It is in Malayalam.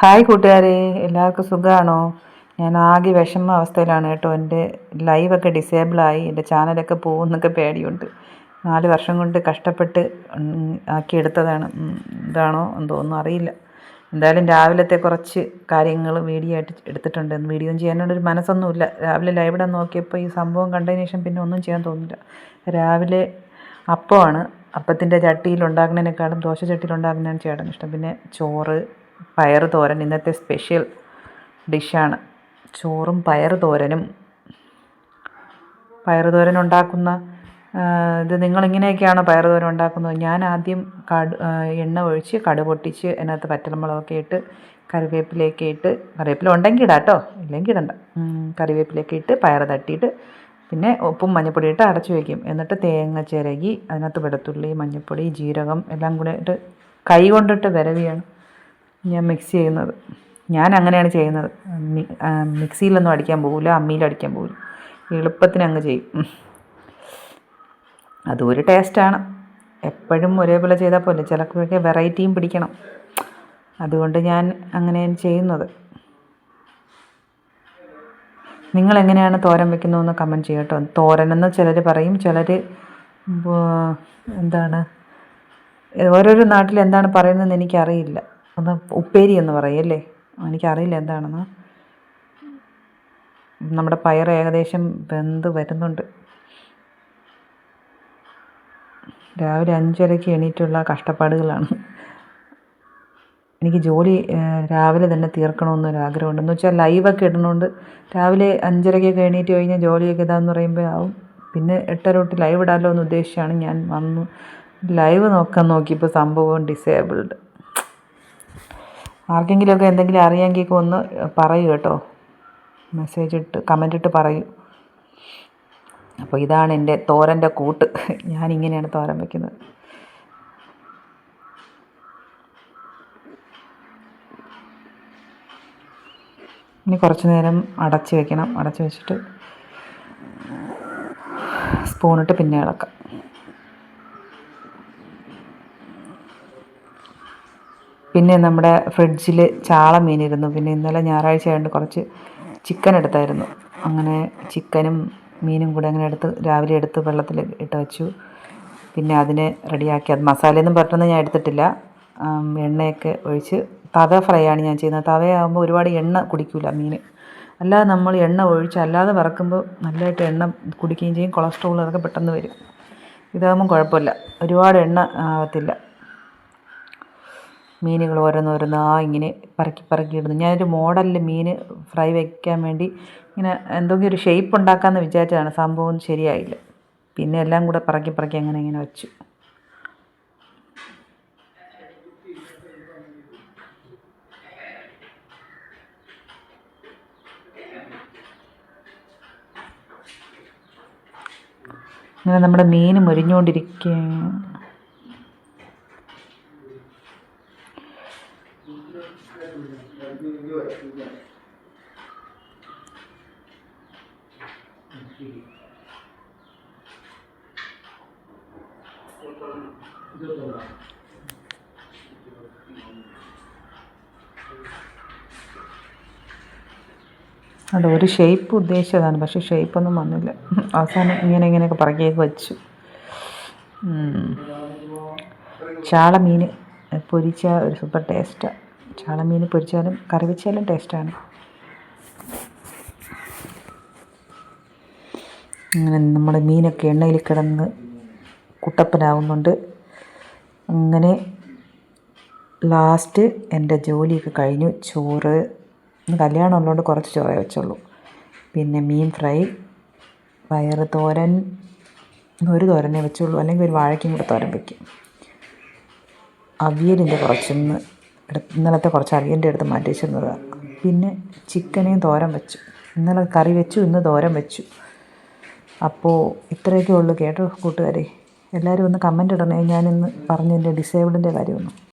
ഹായ് കൂട്ടുകാരെ എല്ലാവർക്കും സുഖമാണോ ഞാൻ ആകെ വിഷമ അവസ്ഥയിലാണ് കേട്ടോ. എന്റെ ലൈവൊക്കെ ഡിസേബിളായി എന്റെ ചാനലൊക്കെ പോകുന്നൊക്കെ പേടിയുണ്ട്. നാല് വർഷം കൊണ്ട് കഷ്ടപ്പെട്ട് ആക്കിയെടുത്തതാണ് ഇതാണോ എന്തോ ഒന്നും അറിയില്ല. എന്തായാലും രാവിലത്തെ കുറച്ച് കാര്യങ്ങൾ വീഡിയോ ആയിട്ട് എടുത്തിട്ടുണ്ട് വീഡിയോ ചെയ്യാനുള്ളൊരു മനസ്സൊന്നുമില്ല. രാവിലെ ലൈവിടെ നോക്കിയപ്പോൾ ഈ സംഭവം കണ്ടതിന് ശേഷം പിന്നെ ഒന്നും ചെയ്യാൻ തോന്നില്ല. രാവിലെ അപ്പമാണ് അപ്പത്തിന്റെ ചട്ടിയിൽ ഉണ്ടാക്കുന്നതിനേക്കാളും ദോശ ചട്ടിയിൽ ഉണ്ടാക്കുന്നതാണ് ചേട്ടന് ഇഷ്ടം. പിന്നെ ചോറ് പയറ് തോരൻ ഇന്നത്തെ സ്പെഷ്യൽ ഡിഷാണ് ചോറും പയർ തോരനും. പയർ തോരൻ ഉണ്ടാക്കുന്ന ഇത് നിങ്ങളിങ്ങനെയൊക്കെയാണോ പയർ തോരൻ ഉണ്ടാക്കുന്നത്? ഞാൻ ആദ്യം കടു എണ്ണ ഒഴിച്ച് കടു പൊട്ടിച്ച് അതിനകത്ത് പറ്റൽമുളകൊക്കെ ഇട്ട് കറിവേപ്പിലയൊക്കെ ഇട്ട് കറിവേപ്പില ഉണ്ടെങ്കിൽ ഇടാം കേട്ടോ ഇല്ലെങ്കിൽ ഇടണ്ട. കറിവേപ്പിലേക്ക് ഇട്ട് പയർ തട്ടിയിട്ട് പിന്നെ ഉപ്പും മഞ്ഞൾപ്പൊടി ഇട്ട് അടച്ചു വയ്ക്കും എന്നിട്ട് തേങ്ങ ചിരകി അതിനകത്ത് വെളുത്തുള്ളി മഞ്ഞൾപ്പൊടി ജീരകം എല്ലാം കൂടെ ഇട്ട് കൈ കൊണ്ടിട്ട് വിരവിയാണ്. ഞാൻ മിക്സ് ചെയ്യുന്നത്. ഞാൻ അങ്ങനെയാണ് ചെയ്യുന്നത്. മിക്സിയിലൊന്നും അടിക്കാൻ പോകില്ല അമ്മിയിൽ അടിക്കാൻ പോകില്ല എളുപ്പത്തിന് അങ്ങ് ചെയ്യും. അതും ഒരു ടേസ്റ്റാണ് എപ്പോഴും ഒരേപോലെ ചെയ്താൽ പോലെ ചിലക്കൊക്കെ വെറൈറ്റിയും പിടിക്കണം. അതുകൊണ്ട് ഞാൻ അങ്ങനെയാണ് ചെയ്യുന്നത്. നിങ്ങൾ എങ്ങനെയാണ് തോരൻ വെക്കുന്നതെന്ന് കമന്റ് ചെയ്യട്ടോ തോരനെന്ന് ചിലർ പറയും. ചിലർ എന്താണ് ഓരോരോ നാട്ടിൽ എന്താണ് പറയുന്നതെന്ന് എനിക്കറിയില്ല. ഒന്ന് ഉപ്പേരി എന്ന് പറയും അല്ലേ? എനിക്കറിയില്ല എന്താണെന്ന്. നമ്മുടെ പയർ ഏകദേശം വെന്ത് വരുന്നുണ്ട്. രാവിലെ അഞ്ചരയ്ക്ക് എണീറ്റുള്ള കഷ്ടപ്പാടുകളാണ്. എനിക്ക് ജോലി രാവിലെ തന്നെ തീർക്കണമെന്നൊരാഗ്രഹമുണ്ട് എന്ന് വെച്ചാൽ ലൈവൊക്കെ ഇടണമുണ്ട് രാവിലെ അഞ്ചരയ്ക്കൊക്കെ എണീറ്റ് കഴിഞ്ഞാൽ ജോലിയൊക്കെ ഇതാന്ന് പറയുമ്പോൾ ആവും. പിന്നെ എട്ടര തൊട്ട് ലൈവ് ഇടാമല്ലോ എന്ന് ഉദ്ദേശിച്ചാണ് ഞാൻ വന്നു ലൈവ് നോക്കാൻ നോക്കിയപ്പോൾ സംഭവം ഡിസേബിൾഡ് ആർക്കെങ്കിലുമൊക്കെ എന്തെങ്കിലും അറിയാമെങ്കിൽ ഒന്ന് പറയൂ കേട്ടോ. മെസ്സേജ് ഇട്ട് കമന്റ് ഇട്ട് പറയൂ. അപ്പോൾ ഇതാണ് എന്റെ തോരന്റെ കൂട്ട്. ഞാനിങ്ങനെയാണ് തോരൻ വയ്ക്കുന്നത് ഇനി കുറച്ച് നേരം അടച്ച് വെക്കണം. അടച്ച് വെച്ചിട്ട് സ്പൂണിട്ട് പിന്നെ ഇളക്കാം. പിന്നെ നമ്മുടെ ഫ്രിഡ്ജിൽ ചാള മീനിരുന്നു പിന്നെ ഇന്നലെ ഞായറാഴ്ച ആയതുകൊണ്ട് കുറച്ച് ചിക്കൻ എടുത്തായിരുന്നു. അങ്ങനെ ചിക്കനും മീനും കൂടെ അങ്ങനെ എടുത്ത് രാവിലെ എടുത്ത് വെള്ളത്തിൽ ഇട്ട് വെച്ചു. പിന്നെ അതിനെ റെഡിയാക്കി. അത് മസാലയൊന്നും പെട്ടെന്ന് ഞാൻ എടുത്തിട്ടില്ല. എണ്ണയൊക്കെ ഒഴിച്ച് തവ ഫ്രൈ ആണ് ഞാൻ ചെയ്യുന്നത്. തവയാകുമ്പോൾ ഒരുപാട് എണ്ണ കുടിക്കില്ല മീൻ അല്ലാതെ നമ്മൾ എണ്ണ ഒഴിച്ച് അല്ലാതെ വറക്കുമ്പോൾ നല്ലതായിട്ട് എണ്ണ കുടിക്കുകയും ചെയ്യും. കൊളസ്ട്രോൾ അതൊക്കെ പെട്ടെന്ന് വരും. ഇതാകുമ്പോൾ കുഴപ്പമില്ല. ഒരുപാട് എണ്ണ ആവത്തില്ല. മീനുകൾ ഓരോന്നോരോന്നാ ഇങ്ങനെ പറക്കി പറക്കി ഇടുന്നു. ഞാനൊരു മോഡലിൽ മീൻ ഫ്രൈ വയ്ക്കാൻ വേണ്ടി ഇങ്ങനെ എന്തെങ്കിലും ഒരു ഷേപ്പ് ഉണ്ടാക്കാമെന്ന് വിചാരിച്ചതാണ്. സംഭവം ശരിയായില്ല. പിന്നെ എല്ലാം കൂടെ പറക്കി പറക്കി അങ്ങനെ ഇങ്ങനെ വെച്ചു. ഇങ്ങനെ നമ്മുടെ മീൻ മുരിഞ്ഞുകൊണ്ടിരിക്കുക അല്ല ഒരു ഷേപ്പ് ഉദ്ദേശിച്ചതാണ് പക്ഷെ ഷേപ്പൊന്നും വന്നില്ല. അവസാനം ഇങ്ങനെ ഇങ്ങനെയൊക്കെ പറക്കിയൊക്കെ വെച്ചു. ചാള മീൻ പൊരിച്ച ഒരു സൂപ്പർ ടേസ്റ്റാണ് ചാള മീൻ പൊരിച്ചാലും കറി വെച്ചാലും ടേസ്റ്റാണ്. അങ്ങനെ നമ്മുടെ മീനൊക്കെ എണ്ണയിൽ കിടന്ന് കുട്ടപ്പനാവുന്നുണ്ട്. അങ്ങനെ ലാസ്റ്റ് എന്റെ ജോലിയൊക്കെ കഴിഞ്ഞു. ചോറ് കല്യാണം ഉള്ളതുകൊണ്ട് കുറച്ച് ചോറേ വെച്ചുള്ളൂ. പിന്നെ മീൻ ഫ്രൈ വയറ് തോരൻ ഒരു തോരനെ വെച്ചുള്ളൂ. അല്ലെങ്കിൽ ഒരു വാഴയ്ക്കും കൂടെ തോരൻ വയ്ക്കും അവിയലിന്റെ കുറച്ചൊന്ന് ഇന്നലത്തെ കുറച്ച് അവിയലിന്റെ അടുത്ത് മാറ്റി പിന്നെ ചിക്കനെയും തോരൻ വെച്ചു. ഇന്നലെ കറി വെച്ചു ഇന്ന് തോരൻ വെച്ചു. അപ്പോൾ ഇത്രയൊക്കെ ഉള്ളൂ കേട്ടോ കൂട്ടുകാരെ. എല്ലാവരും ഒന്ന് കമന്റ് ഇടണേ. ഞാനിന്ന് പറഞ്ഞതിന്റെ ഡിസേബിളിന്റെ കാര്യമൊന്നും